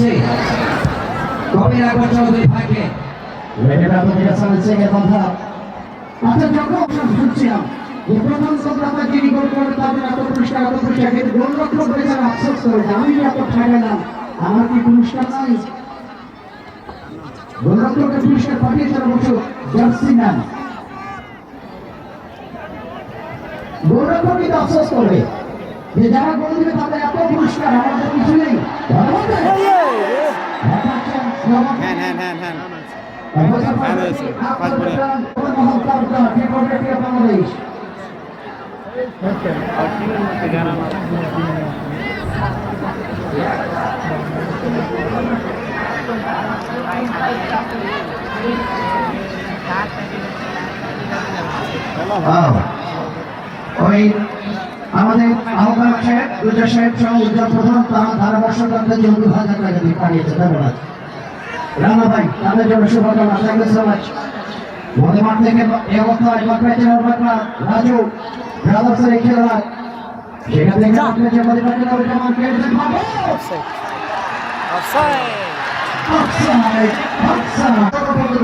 যাচ্ছে কবির চৌধুরী ভাইকে আচ্ছা যখন আমরা শুনছিলাম যে প্রধান সংক্রামক যিনি গোল করে তাদের এত পুরস্কার এত পুরস্কার কিন্তু গোলরক্ষক হয়ে যারা আফসোস করে যে আমি এত ঠেকালাম আমার কি পুরস্কার নাই? গোলরক্ষককে পুরস্কার পাঠিয়েছেন অবশ্য জার্সি ম্যান। গোলরক্ষক কিন্তু আফসোস করে। যে যারা গোল দিবে তাদের এত পুরস্কার আমার কিছু নেই। হ্যাঁ হ্যাঁ হ্যাঁ। হ্যাঁ বাংলাদেশ ওই আমাদের আহ্বায়ক সাহেব দুর্জা সাহেব সহ উজ্জ্বল প্রধান তারা ধারাভাষ্যকারদের জন্য দু হাজার টাকা দিয়ে পাঠিয়েছে ধন্যবাদ। রানা ভাই তাদের জন্য শুভকামনা থ্যাংক ইউ সো মাচ মধ্যে মাঠ থেকে অবস্থায় একবার পেয়েছেন অবস্থা রাজু ব্রাদার্সের এই সেখান থেকে আপনি যে মধ্যে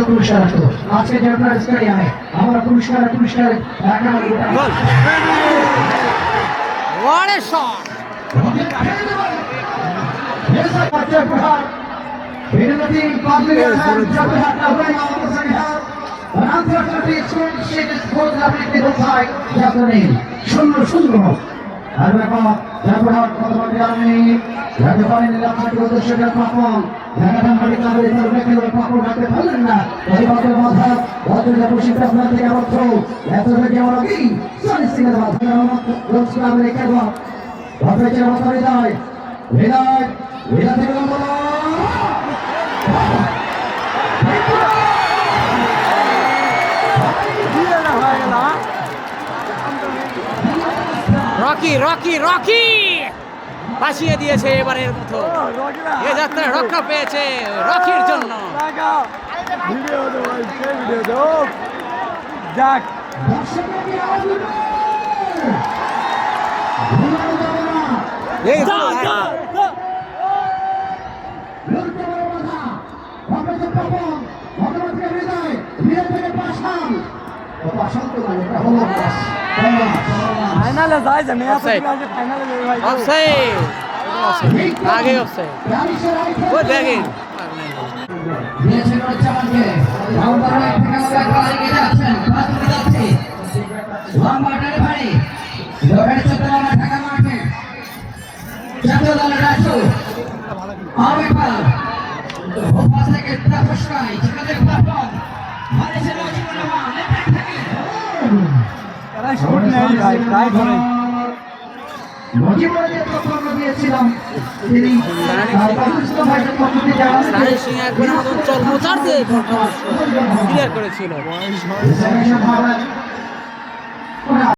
পুরস্কার আসতো আজকে যে আপনার স্টেডিয়ামে আমরা পুরস্কার পুরস্কার What a shot! শূন্য শূন্য আর ব্যাপার ব্যবহার কতবারে যাতে পারেন আপনাকে উদ্দেশ্যের পাপন জায়গাটা মালিক না হলে তার ব্যক্তি পাপন রাখতে পারলেন না এই বাদের মাথা থেকে কি? রেখে হৃদয় হৃদয় হৃদয় থেকে রকি রকি রকি! বাঁচিয়ে দিয়েছে এবারের মতো। এ যাত্রায় রক্ষা পেয়েছে রকির জন্য। যাক দর্শকের কি আওয়াজ উঠবে? ঘুমানো যাবে না। এই লড়তে বড় বাধা। হবে যে পাপন, ভগবতকে হৃদয়, হৃদয় থেকে পাষাণ। ও পাষাণ তো নয়, এটা হলো পাশ। পাশ। ফাইনালে যাই যে মেয়া Offside. আছে ফাইনালে যাই ভাই অফসাইড আগে অফসাইড গালিশের আইফোন। ও দেখেন দিয়েছেন। রাউন্ডার রাইট থেকে আমরা এগিয়ে যাচ্ছেন। পাঁচ মিনিট যাচ্ছে। লম্বা ডেলিভারি। দৌড়ের চোদ্দ ঢাকা মার্কেট। জাতীয় দলের রাজু। আমির পাল। ভোপাল থেকে তাপস্কাই। সেখানে প্ল্যাটফর্ম। মালয়েশিয়ার রাজীবুর রহমান। লেফট থেকে। তারা শুট নেই ভাই ট্রাই করে মুজিবুর যে প্রথম দিয়েছিলাম তিনি ক্লিয়ার করেছিল।